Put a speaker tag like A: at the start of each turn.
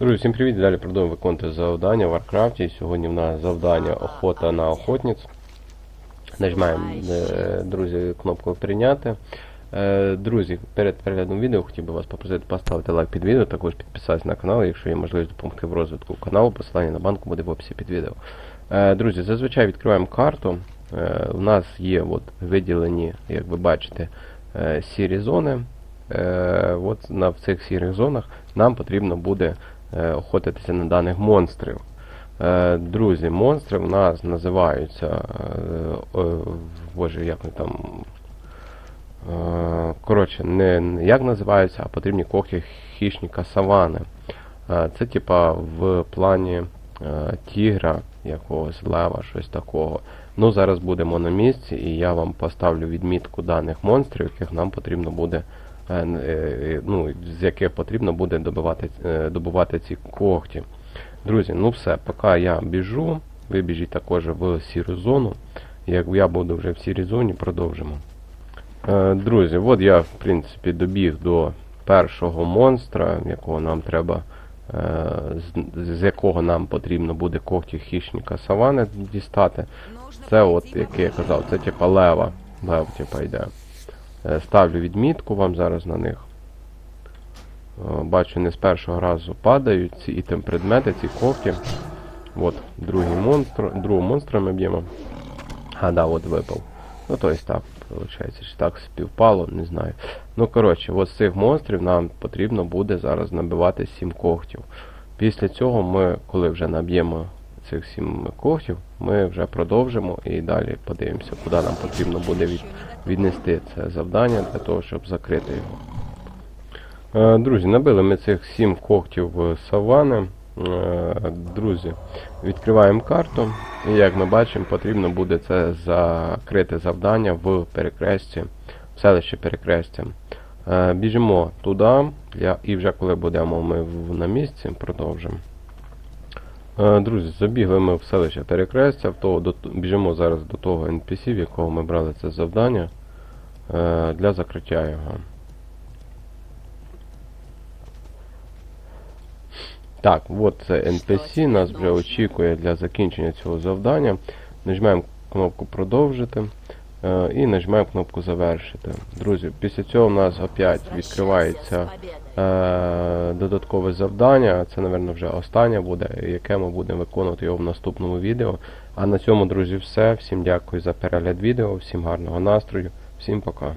A: Друзі, всім привіт! Далі продовжуємо виконувати завдання в Варкрафті. І Сьогодні в нас завдання охота на охотниць. Нажимаємо, е, друзі, кнопку прийняти. Е, Друзі, перед переглядом відео хотів би вас попросити поставити лайк під відео, також підписатися на канал, якщо є можливість допомогти в розвитку каналу, посилання на банку буде в описі під відео. Е, Друзі, зазвичай відкриваємо карту. У нас є от виділені, як ви бачите, сірі зони. От на в цих сірих зонах нам потрібно буде охотитися на даних монстрів. Е, Друзі, монстри в нас називаються. е, е, Боже, як вони там. е, Коротше, не як називаються, а потрібні когті хищника савани. Е, Це типа в плані е, тігра, якогось лева, щось такого. Ну, зараз будемо на місці, і я вам поставлю відмітку даних монстрів, яких нам потрібно буде, е, е, ну, з яких потрібно буде добивати, е, добувати ці когті. Друзі, ну все, поки я біжу, ви біжіть також в сіру зону. Як я буду вже в сірій зоні, продовжимо. Е, Друзі, от я, в принципі, добіг до першого монстра, якого нам треба, е, з якого нам потрібно буде когті хищника савани дістати. Це от, як я казав, це типа лева. Лев, типа йде. Е, Ставлю відмітку вам зараз на них. Е, Бачу, не з першого разу падають ці і там предмети, ці когті. От, другий монстр, другого монстра ми б'ємо. А, да, от випав. Ну, то есть так, виходить, що так співпало, не знаю. Ну, коротше, от з цих монстрів нам потрібно буде зараз набивати 7 когтів. Після цього ми, коли вже наб'ємо цих 7 когтів, ми вже продовжимо і далі подивимося, куди нам потрібно буде від, віднести це завдання для того, щоб закрити його. Е, Друзі, набили ми цих 7 когтів савани. Е, Друзі, відкриваємо карту, і як ми бачимо, потрібно буде це закрити завдання в перекресті, в селищі перекрестя. Е, Біжимо туди, і вже коли будемо ми на місці, продовжимо. Е, Друзі, забігли ми в селище перекрестя, до, біжимо зараз до того NPC, в якого ми брали це завдання е, для закриття його. Так, от це NPC, нас вже очікує для закінчення цього завдання. Нажмемо кнопку продовжити і нажмемо кнопку завершити. Друзі, після цього у нас опять відкривається е, додаткове завдання. Це, мабуть, вже останнє буде, яке ми будемо виконувати його в наступному відео. А на цьому, друзі, все. Всім дякую за перегляд відео, всім гарного настрою, всім пока.